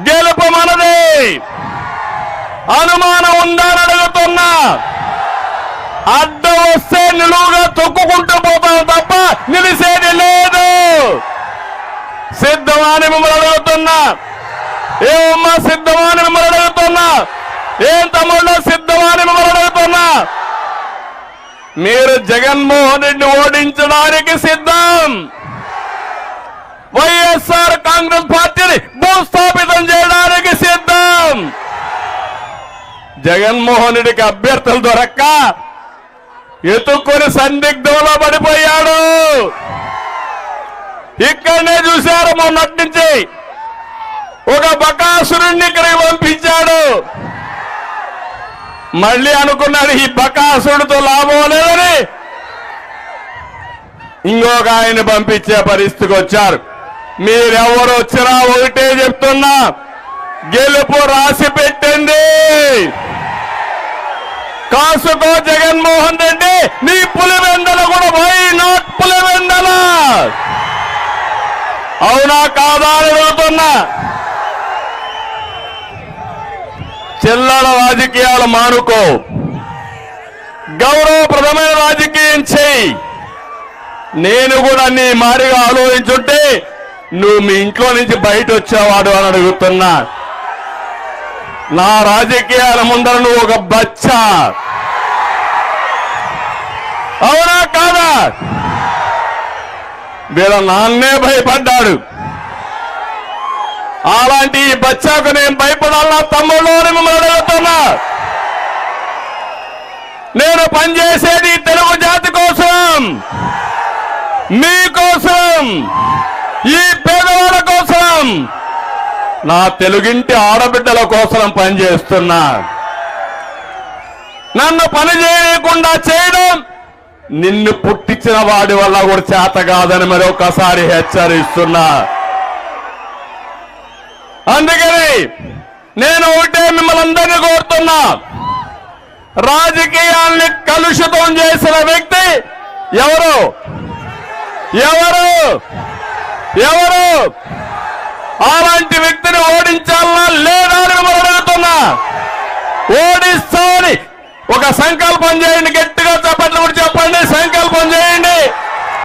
గెలుపు మనది. అనుమానం ఉందని అడుగుతున్నా. అడ్డం వస్తే నిలువుగా తొక్కుకుంటూ పోతాం తప్ప నిలిసేది లేదు. సిద్ధమాని మిమ్మల్ని అడుగుతున్నా. ఏమమ్మా సిద్ధమాని మిమ్మల్ని అడుగుతున్నా. ఏం తమ్ముళ్ళు సిద్ధమాని మిమ్మల్ని అడుగుతున్నా. మీరు జగన్మోహన్ రెడ్డి ఓడించడానికి సిద్ధం. వైఎస్ఆర్ కాంగ్రెస్ పార్టీని భూ చేయడానికి సిద్ధం జగన్మోహన్ రెడ్డికి అభ్యర్థులు దొరక్క ఎత్తుక్కొని సందిగ్ధంలో పడిపోయాడు. ఇక్కడనే చూశారు మొన్నటి నుంచి. ఒక బకాసురుణ్ణి ఇక్కడికి పంపించాడు. మళ్ళీ అనుకున్నాడు ఈ బకాసురుడితో లాభం లేదని. ఇంకొక ఆయన పంపించే పరిస్థితికి వచ్చారు. మీరెవరు వచ్చినా ఒకటే చెప్తున్నా గెలుపు రాసి పెట్టండి. కాసుకో జగన్మోహన్ రెడ్డి నీ పులివెందల కూడా వై నాట్ పులివెందల? అవునా కాదా అడుగుతున్నా. చిల్లర రాజకీయాలు మానుకో. గౌరవప్రదమైన రాజకీయం చేయి నేను కూడా నీ మారిగా ఆలోచించుంటే నువ్వు మీ ఇంట్లో నుంచి బయట వచ్చేవాడు అని అడుగుతున్నా. నా రాజకీయాల ముందర నువ్వు ఒక బచ్చా. అవునా కాదా? వీళ్ళ నాన్నే భయపడ్డాడు. అలాంటి ఈ బచ్చాకు నేను భయపడాలా తమ్ముళ్ళు అని మిమ్మల్ని అడుగుతున్నా. నేను పనిచేసేది తెలుగు జాతి కోసం. మీకోసం ఈ పేదవాళ్ళ కోసం. నా తెలుగింటి ఆడబిడ్డల కోసం పనిచేస్తున్నా నన్ను పని చేయకుండా చేయడం నిన్ను పుట్టించిన వాడి వల్ల కూడా చేత కాదని మరొకసారి హెచ్చరిస్తున్నా. అందుకని నేను ఒకటే మిమ్మల్ని అందరినీ కోరుతున్నా. రాజకీయాల్ని కలుషితం చేసిన వ్యక్తి ఎవరు? ఎవరు? ఎవరు? అలాంటి వ్యక్తిని ఓడించాలన్నా లేదా అని మిమ్మల్ని అడుగుతున్నా. ఓడిస్తామని ఒక సంకల్పం చేయండి గట్టిగా చెప్పట్లు కూడా చెప్పండి సంకల్పం చేయండి.